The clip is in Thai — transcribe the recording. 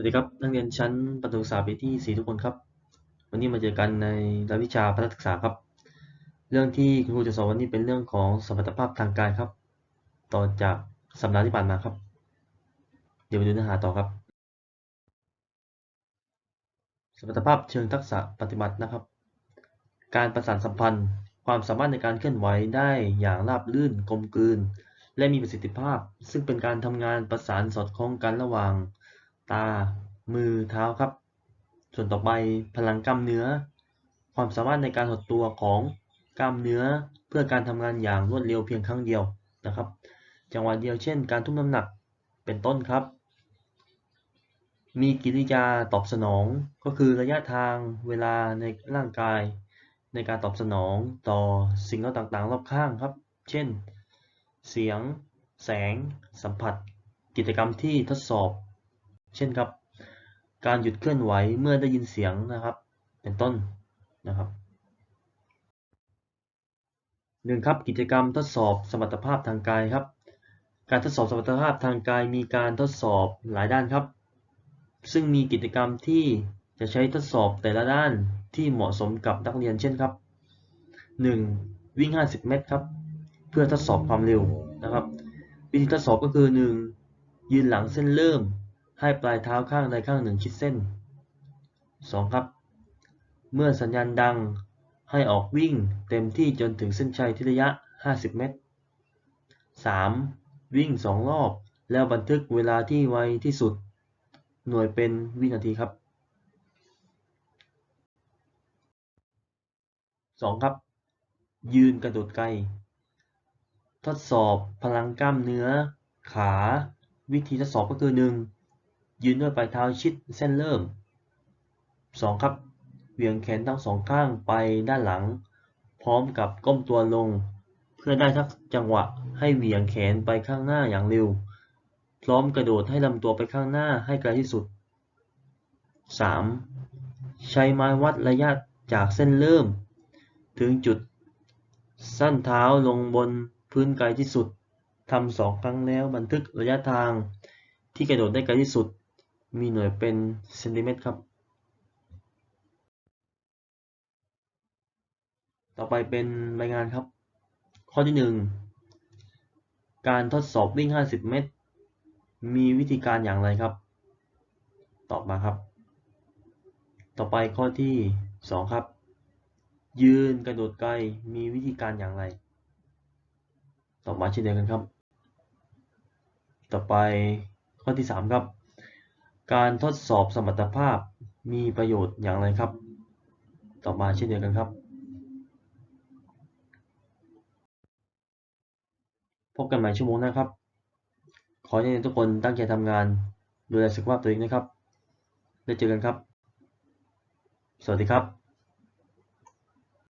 สวัสดีครับนักเรียนชั้นประถมศึกษาปีที่ 4 ทุกคนครับ วันนี้มาเจอกันในรายวิชาพละศึกษาครับ เรื่องที่คุณครูจะสอนวันนี้เป็นเรื่องของสมรรถภาพทางกายครับ ต่อจากสัปดาห์ที่ผ่านมาครับ เดี๋ยวไปดูเนื้อหาต่อครับ สมรรถภาพเชิงทักษะปฏิบัตินะครับ การประสานสัมพันธ์ ความสามารถในการเคลื่อนไหวได้อย่างราบรื่นกลมกลืน และมีประสิทธิภาพ ซึ่งเป็นการทำงานประสานสอดคล้องกันระหว่าง ตา มือ เท้าครับ ส่วนต่อไปพลังกล้ามเนื้อ ความสามารถในการหดตัวของกล้ามเนื้อเพื่อการทำงานอย่างรวดเร็วเพียงครั้งเดียวนะครับ จังหวะเดียวเช่น การทุ่มน้ำหนักเป็นต้นครับ มีกิริยาตอบสนองก็คือระยะทางเวลาในร่างกาย ในการตอบสนองต่อสิ่งต่างๆรอบข้างครับ เช่น เสียง แสง สัมผัส กิจกรรมที่ทดสอบ เช่นครับ การหยุดเคลื่อนไหวเมื่อได้ยินเสียงนะครับ เป็นต้นนะครับหนึ่งครับกิจกรรมทดสอบสมรรถภาพทางกายครับ การทดสอบสมรรถภาพทางกายมีการทดสอบหลายด้านครับ ซึ่งมีกิจกรรมที่จะใช้ทดสอบแต่ละด้านที่เหมาะสมกับนักเรียนเช่นครับ 1. วิ่ง 50 เมตรครับ เพื่อทดสอบความเร็วนะครับ วิธีทดสอบก็คือ 1. ยืนหลังเส้นเริ่ม ให้ปลายเท้าข้างใดข้างหนึ่งชิดเส้น 2. ครับ เมื่อสัญญาณดังให้ออกวิ่งเต็มที่จนถึงเส้นชัยที่ระยะ 50 เมตร 3. วิ่ง 2 รอบ แล้วบันทึกเวลาที่ไวที่สุด หน่วยเป็นวินาทีครับ 2. ครับ ยืนกระโดดไกล ทดสอบพลังกล้ามเนื้อ ขา วิธีทดสอบก็คือ 1. ยืนด้วยปลายเท้าชิดเส้นเริ่ม 2. ครับ เหวี่ยงแขนทั้งสองข้างไปด้านหลัง พร้อมกับก้มตัวลง เพื่อได้ทักจังหวะให้เหวี่ยงแขนไปข้างหน้าอย่างเร็ว พร้อมกระโดดให้ลำตัวไปข้างหน้าให้ไกลที่สุด 3. ใช้ไม้วัดระยะจากเส้นเริ่ม ถึงจุด สั้นเท้าลงบนพื้นไกลที่สุดทำสองครั้งแล้วบันทึกระยะทางที่กระโดดได้ไกลที่สุด มีหน่วยเป็นเซนติเมตรครับ ต่อไปเป็นรายงานครับ ข้อที่ 1 การทดสอบวิ่ง 50 เมตร มีวิธีการอย่างไรครับ ตอบมาครับ ต่อไปข้อที่ 2 ครับ ยืนกระโดดไกลมีวิธีการอย่างไร ตอบมาเช่นเดียวกันครับ ต่อไปข้อที่ 3 ครับ การทดสอบสมรรถภาพมีประโยชน์อย่างไรครับ ต่อมาเช่นเดียวกันครับ พบกันใหม่ชั่วโมงหน้าครับ ขอให้ทุกคนตั้งใจทำงานดูแลสุขภาพตัวเองนะครับ ได้เจอกันครับ สวัสดีครับ